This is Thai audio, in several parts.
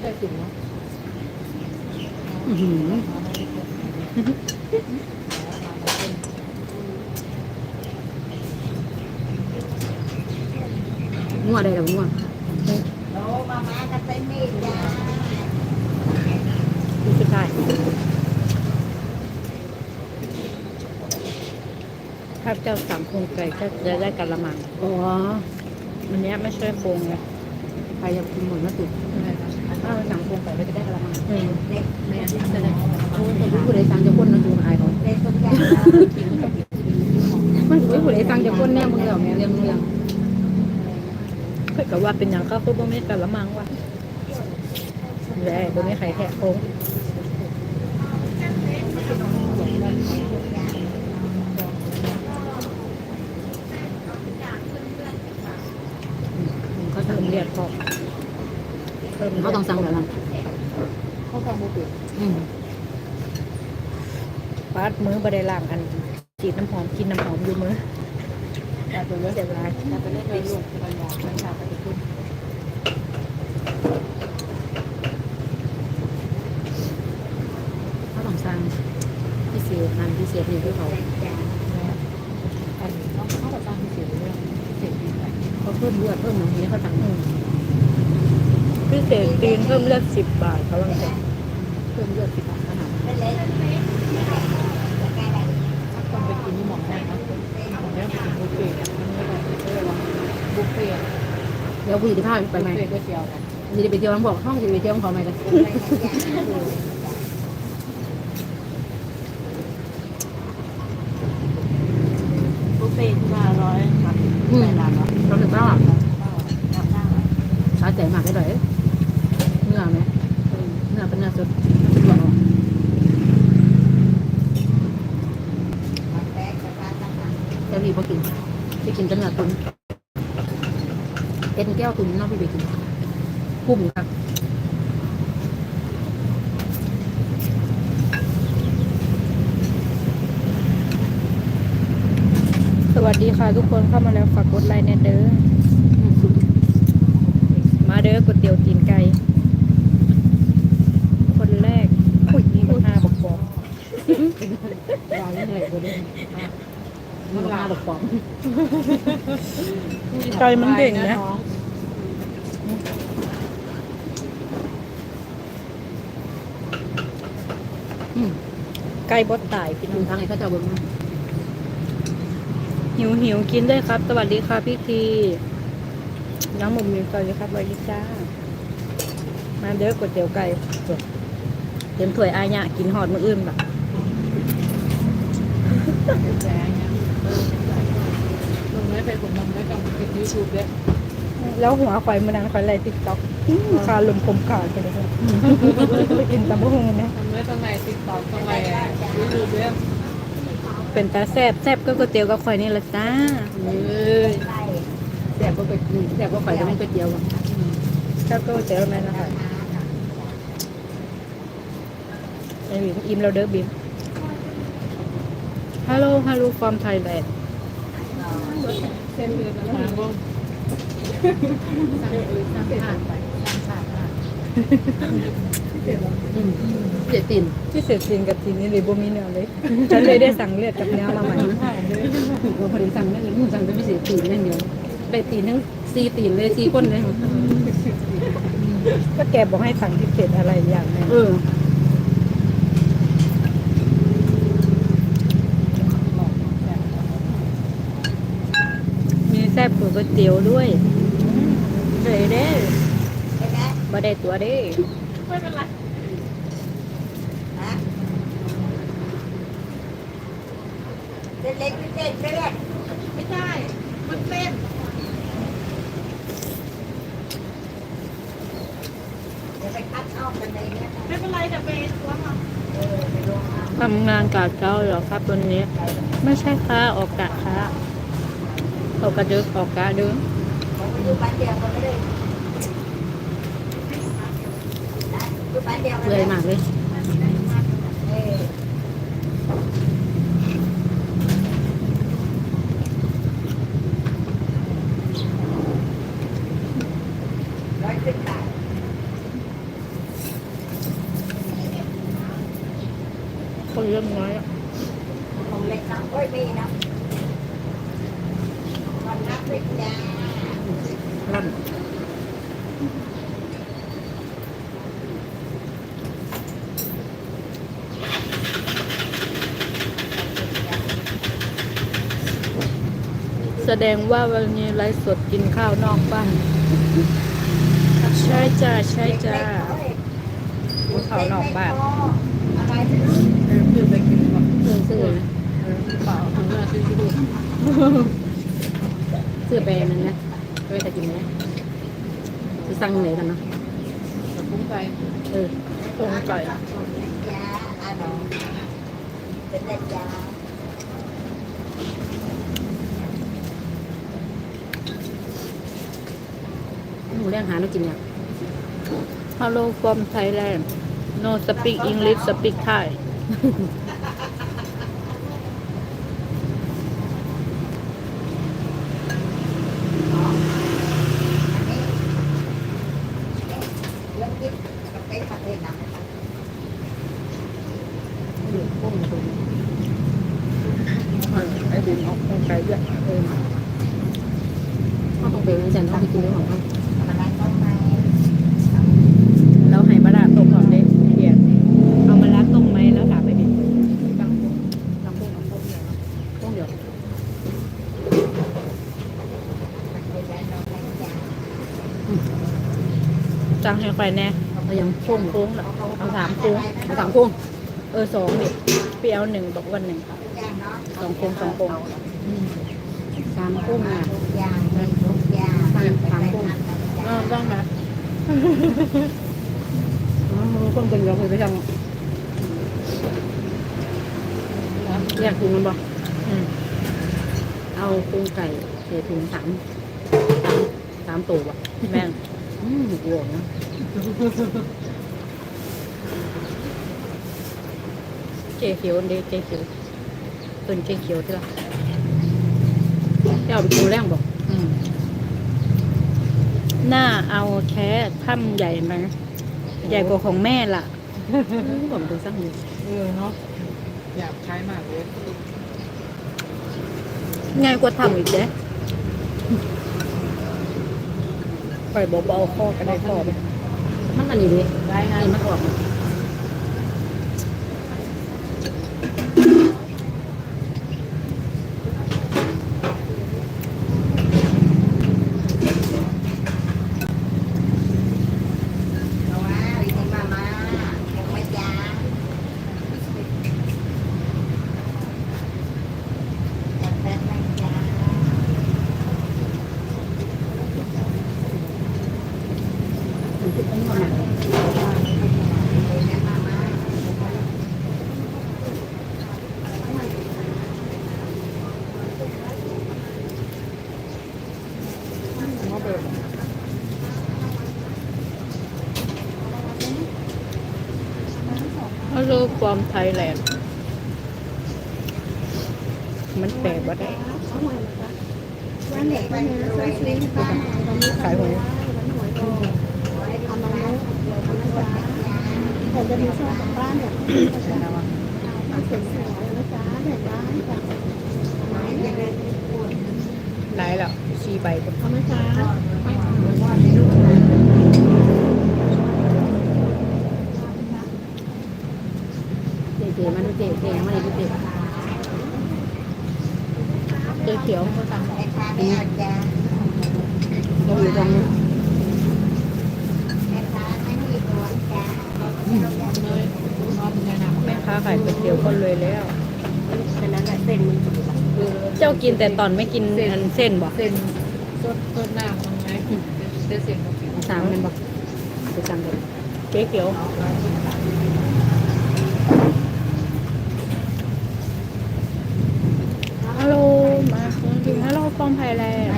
ได้ถึงเนาะอื้อหืองัวได้แล้วงัวโอ้มามากันไปมีดจ้าดูสุดท้ายถ้าเจ้าสั่งโครงไก่ก็จะได้กะละมัง อ๋ออันเนี้ยไม่ใช่โครงไงใครอยากกินหมดนะตุ๊ก ถ้าสั่งโครงไก่ก็ได้กระมังในในอันนี้จะได้ผู้ใดสั่งจะคนนะตุ๊กอายเขาเด็กทุกอย่างมันผู้ผู้ใดสั่งจะคนแน่มึงแล้วแม่เรียนมึงยังเพื่อกับว่าเป็นอย่างก็คือบ่มีกะละมังว่ะแย่บ่มีไข่แค่โค้ง เขา เพิ่ สั่ง มเลือดพอ เพิ่มเขาต้องสั่งแบบนั้นเขาทำโมบิอืมปาดมือบ่ได้ล้างอันฉีดน้ำหอมกินน้ำหอมอยู่มือแต่ตัวเลือดเสียร้ายเราไปเล่นเลยลูกไปยาไปชาไปตุ้มเขาต้องสั่งพิเศษงานพิเศษนี่คือเขาอันเขาเขาก็ตั้งเสียเรื่องเสียดีไปเขาเพิ่มเลือดเพิ่มอะไรนี้เขาสั่งอืม พิเศษตีนเพิ่มเลือดสิบบาทเขาว่าไงเพิ่มเลือดสิบบาทขนาดเป็นเล็กต้องไปกินที่หมองแม่นะหมองแม่ไปกินบุฟเฟ่ต์มันไม่ได้ไม่ได้ว่าบุฟเฟ่ต์เดี๋ยวกูจะพาไปบุไหมฟเฟ่ต์ก๋วยเตี๋ยวนะจะไปเที่ยวน้ำบอกห้องจะไปเที่ยวของเขาไหมกันบุฟเฟ่ต์มาร้อยครับอืมเราถึงบ้านสาใจมากได้เลยเนื้ อไหมเนื้อเป็นเนื้อสดหวานแต่พี่พอกินพี่กินแต่เนื้อตุ๋นเอ็นแก้วตุ๋นเนาะพี่ไปกินคุ้มครับสวัสดีค่ะทุกคนเข้ามาแล้วฝากกดไลค์แน่เด้อมาเด้อก๋วยเตี๋ยวตีนไก่คนแรกอุ้ยนี่มันห้าบอกบอก วางเลยก็ได้มันลาดอกปอมไก่มันเด่งนะอืมไก่บดตายพี่น้ดูองทางไหนเขาจะเบิ่งหิวหิวกินด้วยครับ สวัสดีค่ะพี่ทีน้องหมุมมีสวัสดีครับสวัสดีจ้า มาเด้อก๋วยเตี๋ยวไก่เต็มถ้วยอายะกินหอดมืออื่นแบบ ลงไม่ไปกดนได้กับคลิปยูทูบด้วยแล้วหัวข่อยมือนั้นข่อยไล่ติ๊กต็อกคาลมคมขาดไปเลยค่ะไปกินตำบะฮงเนี่ยทำได้ตั้งไหนติ๊กต็อกตั้งไหนยูทูบด้วยเป็นตาแซบแซบก็ก๋วยเตี๋ยวกับข่อยนี่แหละจ้าเอ้ยแซบก็ไปแซบก็ไปก็ไม่ไปเดียวอะแซบก็ก๋วยเตี๋ยวแม่นะคะไอบิมอิมเราเด้อบิม ฮัลโหลฮัลโหลฟอร์มไทยแลนด์เส้นเลือดแล้วนะบ้งเจ็ดตินที่เสือจีนกับจีนนี่เลยบ่มีเนื้อเลยฉันเลยได้สั่งเลือดกับเนื้อมาใหม่เราพอดีสั่งนั่นเลยมึงสั่งเป็นพิเศษตีนนั่นเดียวได้ตีนทั้งสี่ตีนเลยสี่คนเลยก็แกบอกให้สั่งพิเศษอะไรอย่างหนึง เออ มีแซ่บกว่าก๋วยเตี๋ยวด้วยเลยเด้บ่ได้ตัวเด้เด็กเล็กไม่เต้นไม่เล่นไม่ใช่มันเต้นเดี๋ยวไปคัดออกกันเลยเนี่ยไม่เป็นไรแต่ไปล้วงเอาทำงานกะเช้าเหรอครับวันนี้ ไม่ใช่ค่ะออกกะค่ะ ออกกะดึกออกกะดึกอยู่บ้านเดียวกันไม่ได้อยู่บ้านเดียวกันเลยมากเลย เออร้อยสิบบาท คนเริ่มน้อยอะ ของเล็กนะโอ้ยมีนะวันนับเป็นยา ร่อน แสดงว่าวันนี้ไลฟ์สดกินข้าวนอกบ้านใช่จ้าใช่จ้ากินข้าวนอกบ้านอะไรเออซื้อไปกินแบบเออซื้อนะเออเปล่าถึงเวลาซื้อที่ดูซื้อไปมันนะไปแต่กินนะไปสั่งไหนกันเนาะปุ้งไปเออตรงไก่ยาอะไรเป็นแต่ยา หมูเลี้ยงหาแล้วกินเนี่ยฮัลโหล from Thailand no speak English speak Thai เรื่องกินกับไปทำเองนะ เหลือพวกมันตรง ไอ้ดินออกตรงไก่ด้วยเออ เขาต้องไปวันจันทร์ต้องไปกินเรื่องของเขา อะไรก็ไม่ แล้วให้มาดาต้มหอมได้เพียนเอามาล้างต้มไหมแล้วถามไปดิ ตั้งพวกตั้งพวกตั้งพวกเดียวพวกเดียว จังให้ไปแน่เอายังโค้งโค้งละเอาสามโค้งเอาสามพวงเออสองดิเปรี้ยวหนึ่งบอกวันหนึ่งสองโค้งสองโค้งอืมสามพวงอะยาทุกยาสามสามพวงอ้าวได้ไหมอ๋อคนเป็นเราเคยไปทำอยากกินมันบ่อืมเอาโครงไก่เศษถุงสามสามสามตัวบ่แม่ง อืมกลัวนะเจเขียวเดเจเขียวต้นเจเขียวที่ละเจ้าไปกินแรงบ่อืมหน้าเอาแค่ถ้ำใหญ่ไหมใหญ่กว่าของแม่ล่ะผมเป็นสักหนึ่งเออเนาะอยากใช้มากเลยง่ายกว่าทำอีกเด้ ปล่อยเบาๆข้อก็ได้ข้อไปมันอันนี้ดิได้ไงมันออกมา เอาว่าอีกมามายังไม่ยาแต่ไม่ยา มันคือต้องมา ฮัลโหลฟอร์มไทยแลนด์ มันแปลว่าได้วันเด็กวันรวยเลยบ้านขายหวยผมจะมีช่วงของบ้านแบบบ้านสวยๆนะจ๊ะแบบบ้านแบบไหนล่ะชีใบคนเอาไหมจ๊ะเเมันเจ๊เจยังไม่ด้เจ๊เจเขียวอ้พาไปเอายาเราอยู่ตรงนี้ไอ้พาไม่มีตัวยาเลยแม่ค้าขายก๋วยเตี๋ยวก็เลยแล้วฉะนั้นเส้นมันเจ้ากินแต่ตอนไม่กินเส้นบ่เส้นสดสดหน้ามันไงเส้นเส้นกับผิวสามมันบอกไปสั่งกันเจ๊เขียวฮัลโหลมา ถึงฮัลโหลฟอร์มไทยแลนด์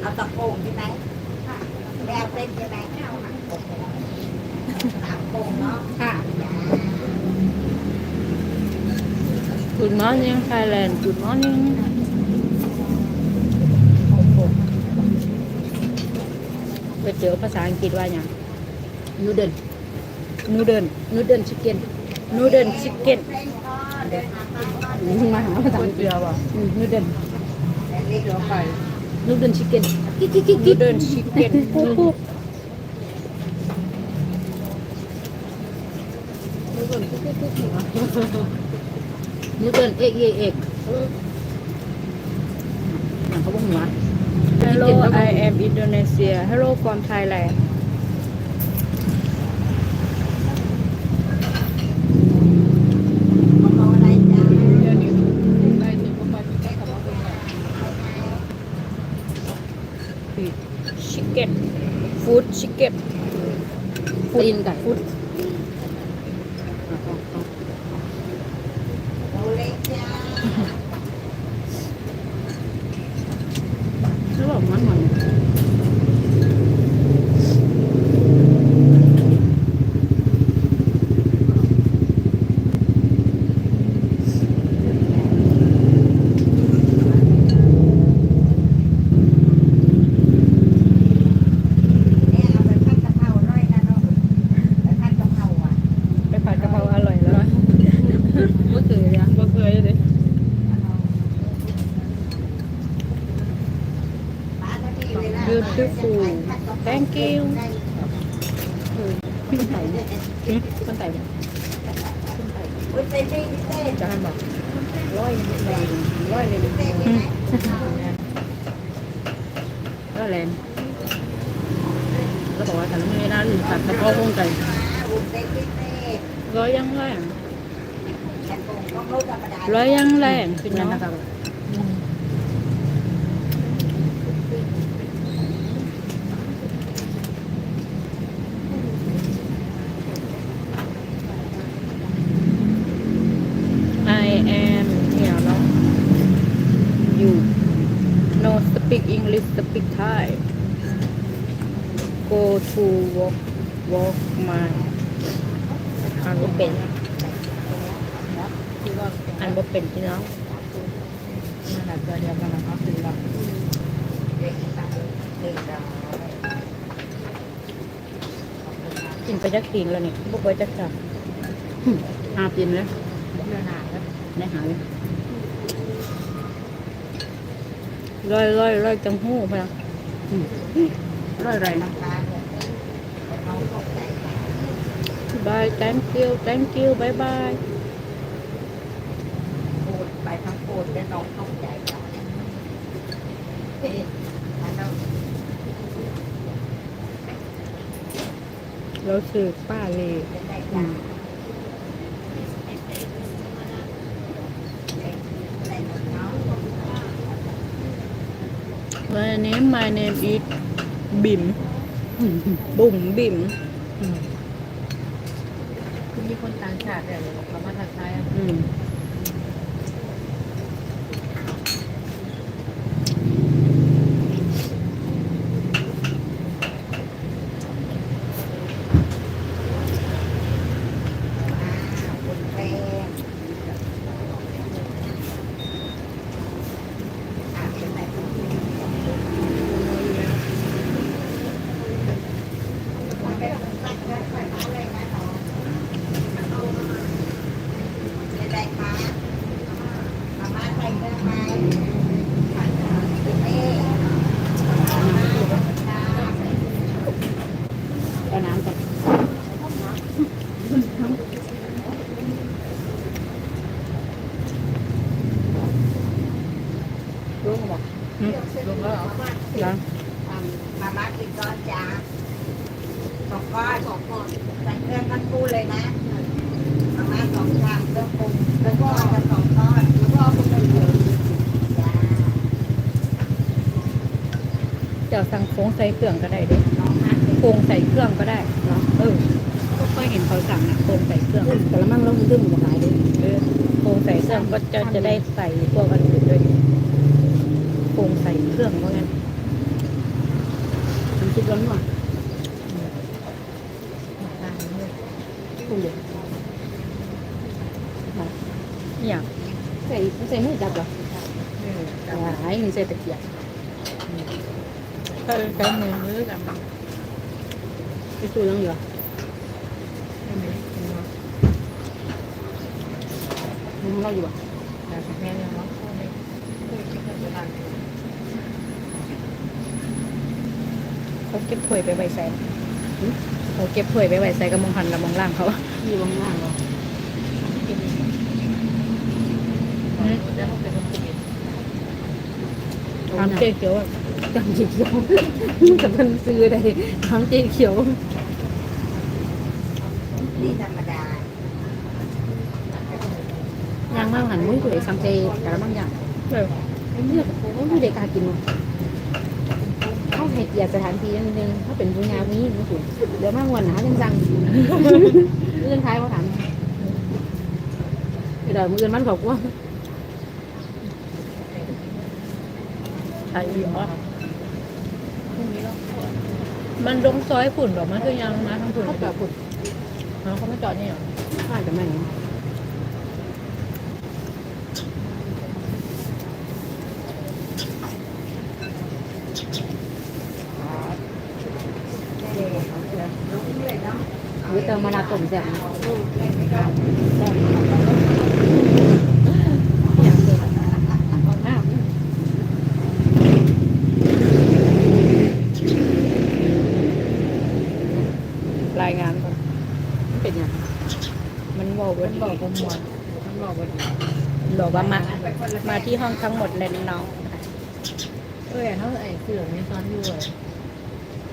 เอาตะโกงใช่ไหมแบวเป็นใช่ไหมตะโกงเนาะค่ะ Good morning Thailand Good morning ก๋วยเตี๋ยวภาษาอังกฤษว่าอย่างนูเดิล นูเดิลนูเดิลชิคเก้นนูเดิลชิคเก้นมาหาภาษาอังกฤษเตี๋ยวอะนูเดิลเตี๋ยวไก่นูเดิลชิคเก้นกิ๊กกิ๊กกิ๊กนูเดิลชิคเก้นปุ๊บปุ๊บนูเดิลเอกเอกเอกเขาบอกหัวฮัลโหล I am Indonesia Hello from Thailand เอาอะไรจ้า เดี๋ยวนี้ได้ถึงก็ไปที่เขาบอกว่าเป็น ชิคเก้นฟู้ด ชิคเก้นตีนไก่ฟู้ด เอาเล็กจ้า แล้วบอกมันมัน เนี่ยเอาไปผัดกะเพราหน่อยนะเนาะไปผัดกะเพราอะ ไปผัดกะเพราอร่อยแล้ว ก็คือเนี่ย บ่เคยเลย ป้าก็ดีเลยนะ beautiful thank you ขึ้นไก่เนี่ยขึ้นไก่เนี่ย วุ้นเส้นนี่พิเศษ จะให้บอกร้อยแรงร้อยเลย พิเศษใช่ไหม ร้อยแรงแล้วบอกว่าฉันไม่น่าลืมผัดกะเพราคงไก่ วุ้นเส้นพิเศษ ร้อยยังแรงแต่ผมก็เข้าธรรมดาร้อยยังแรงเป็พี่นยัน้งองนะครับไอ am เนี่ยเนาะ you no speak English speak Thai go to walk walk my อ่านบ่เป็นที่ว่าอ่านบ่เป็นพี่น้องมันอาจจะเดียวกันนะครับคือเราเด็กสาวเด็กสาวกินไปจักกินแล้วนี่บ่ไปจักจักหาปีนเลยเนื้อหนาแล้วได้หาเลยร้อยร้อยร้อยจังหู้พะนะร้อยไรนะ ตาเนี่ยเขาตกใจ บาย thank you thank you bye bye พูดไปทั้งพูดแล้วน้องตกใจจ้ะเอ๊ะมันต้องเราสื่อป้าเลยเป็นได้จ้ะอะไรของเขา My name my name is บิมบุ๋มบิมคือ มีคนต่างชาติเนี่ยเขามาทักทายอืมแปลอะเป็นไรมันเป็นสัตว์เลี้ยงไว้อะไรนะน้องเป็นไรคะมาม่าใส่เครื่องไหมผัดเป็นเอ๊ะ เอาน้ำก่อน รู้บอก ลงแล้ว ยัง มาม่ากินก้อนจ้าสองก้อนสองก้อนใส่เครื่องกันคู่เลยนะ มาม่าสองชามเครื่องปรุงแล้วก็จะสองก้อนแล้วก็เอาไปเลยจ้า เดี๋ยวสั่งโค้งใส่เครื่องก็ได้เด้น้องนัดโค้งใส่เครื่องก็ได้เนาะเออก็ค่อยเห็นเขาสั่งนะโค้งใส่เครื่องแต่ละมั่งเราดึงมาขายเลยเออโค้งใส่เครื่องก็จะจะได้ใส่พวกอันอื่นด้วยโค้งใส่เครื่องว่างั้นทำซุปร้อนหน่อยคุณเดี๋ยวอย่างใส่ใส่มือจับเหรอหายมันใส่ตะเกียบ ก็ใช้มือมือกันไปสู้ยังเหลือไม่มีมึงเราอยู่อะแต่แม่ยังร้องโคตรเลยคุยกันจะดังเขาเก็บถ้วยไปไว้ใส่เขาเก็บถ้วยไปไว้ใส่กับมองหันกับมองล่างเขาอยู่บางล่างเหรอ กินแล้วเขาเป็นคนกินทำเจ๊เขียวอะจำจีเขียวกับมันซื้อได้ทั้งเจ๊เขียวนี่ธรรมดายางมากหันมุ้ยผู้ใดสั่งเจแต่ละบางอย่างเออเลือกว่าผู้ใดกล้ากินมั้งเขาให้เกียรติสถานที่นิดนึงเขาเป็นผู้งานนี้นะคุณเดี๋ยวมากวันหนาจังจังเรื่องท้ายเขาถามเดี๋ยวมืออื่นมันบอกว่า ไอ้อีออสพรุ่งนี้เรามันลงซอยฝุ่นหรอกมันคือยังมาทางฝุ่นเขาแบบพูดเขาเขาไม่จอดนี่หรออาจจะไม่นะเลยเนาะหรือเติมมานาต้มแซ่บนะอย่างเดียวเอาหน้ารายงานก่อน เป็นยัง มันบอกว่ามันบอกผมหมดมันบอกว่าบอกว่ามา มาที่ห้องทั้งหมดเลยน้องเออเขาไอ้เสือมีซ้อนอยู่เลย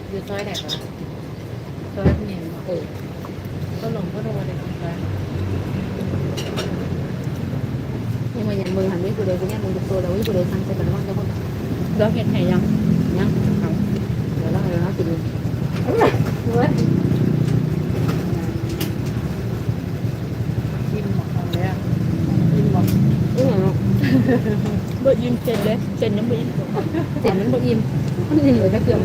อยู่ซอยไหนคะซอยหนึ่งเออก็หลงก็โดนเลยซอยยังมาอย่างมือหันไม่กูเลยกูเนี่ยมึงจะตัวเราไม่กูเลยสั่งใส่กันบ้างจะคนเราเห็นไหนยังยังเดี๋ยวเราเดี๋ยวเรากินกินหมดเลยอะกินหมด อือ เบิดยิ้มเซ็นเลยเซ็นยังไม่ยิ้มเจ็บมันบ่อิ่มมันยังเหลือจะเกลือม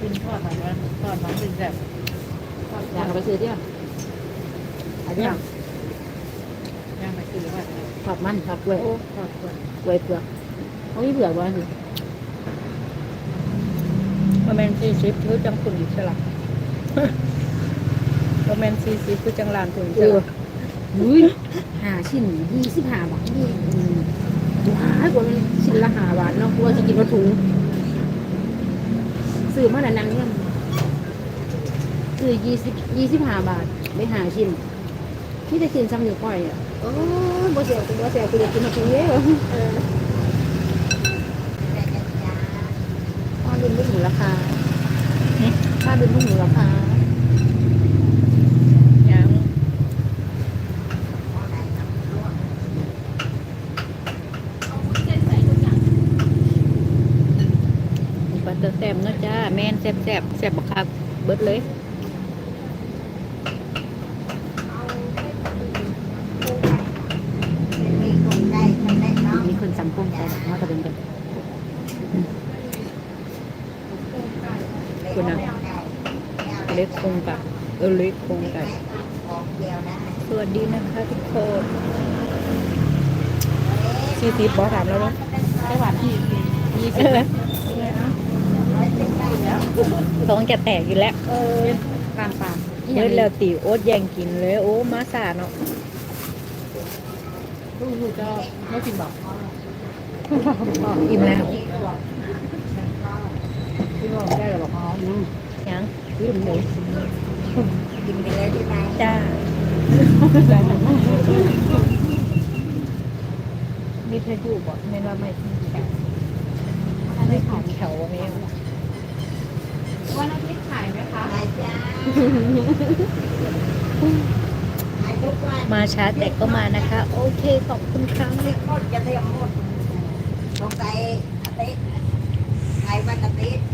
กินทอดหน่อยว่าทอดน้องเป็นแบบทอดอยากไปซื้อที่มันอันนี้ย่างไปคือว่าทอดมันทอดกล้วยโอ้ทอดก่อนกล้วยเผือกเขาไม่เผือกว่าสิ ประมาณสี่สิบคือจังฝุ่นอีกสลับประมาณสี่สิบคือจังลานฝุ่นเอสอลับอุ้ยห้าชิ้นยี่สิบห้าบาทนี่ว้ายกว่ามันชิ้นละห้าบาทเนาะกลัวจะกินรถถุงซื้อมาแต่นังเนี่ยซื้อยี่สิบยี่สิบห้าบาทไม่หาชิ้นที่จะกินซ้ำอยู่ก้อยอะโอ้ยบ่เสียวกูบ่เสียวกูจะกินมาถุงเยอะเออ แต่กันยา ค่าบินลูกหมู ราคาค่าบินลูกหมูราคายังอะไรนะลวกปัตเตอร์แซมเนาะจ้า แมนแซบแซบแซบบักคักเบิดเลย มีคนได้คนได้เนาะ มีคนสั่งกุ้งแต่ว่าจะเป็นกัน คุณนะเล็กคงกับ เออเล็กคงกับของเดียวนะสวัสดีนะคะทุกคนสี่สิบบอถามแล้วเนาะไต้หวันที่ยี่สิบท้องจะแตกอยู่แล้วเออกลางปางเบิดแล้วตีโอ๊ตแย่งกินเลย โอ้มาสาเนาะลูกลูกก็ไม่กินบอกอิ่มแล้วที่บอกได้หรอบอกอ๋อยังยังลืมเลย กินไปเลยใช่ไหมจ้ามีเพชรดูบอกไม่ว่าไม่ไม่ขายแถวไม่วันอาทิตย์ขายไหมคะขายจ้าขายทุกวันมาช้าแต่ก็มานะคะ โอเคขอบคุณครับที่หมดจะเรียมหมดลงไปอาทิตย์ขายวันอาทิตย์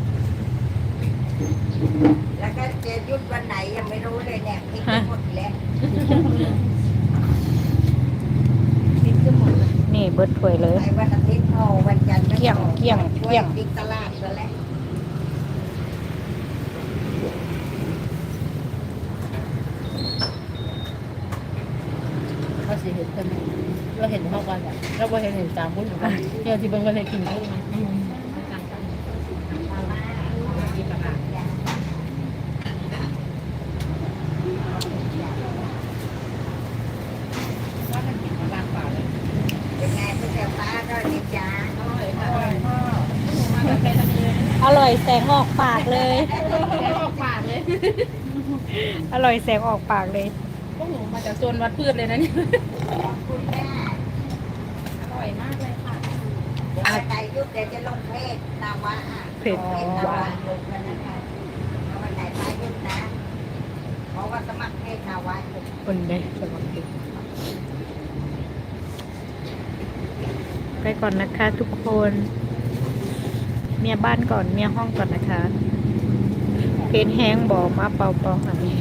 แล้วก็จะหยุดวันไหนยังไม่รู้เลยเนี่ยคิดไปหมดแล้วนี่คือหมดเลยนี่เบิร์ดถ้วยเลยขายวันอาทิตย์พอวันจันทร์ไม่เกลี้ยงพอเกลี้ยงช่วเกลี้ยง ติ๊กตลาดซะแล้วขเราบ่เห็นเห็นตามพูดอยู่กันเดี๋ยวที่เบิ่งก็เลยกินก็มาอืม เป็นไงพี่เจ้าป้าก็ดีจ้า อร่อยแส งออกปากเลย ออกปากเลยอร่อยแสงออกปากเลย พวกหนูมาจากโซนวัดพืชเลยนะเนี่ยขอบคุณแม่อร่อยมากเลยค่ะเดี๋ยววันไหนยุบเดี๋ยวจะลงเพจนาวะอะเพจลงนาวะลงกันนะคะแล้ววันไหนป้ายุบนะ เพราะว่าสมัครเพจนาวะอยู่คนได้สวัสดีไปก่อนนะคะทุกคน เมียบ้านก่อนเมียห้องก่อนนะคะ เพนแห้งบอกมาเป่าปองค่ย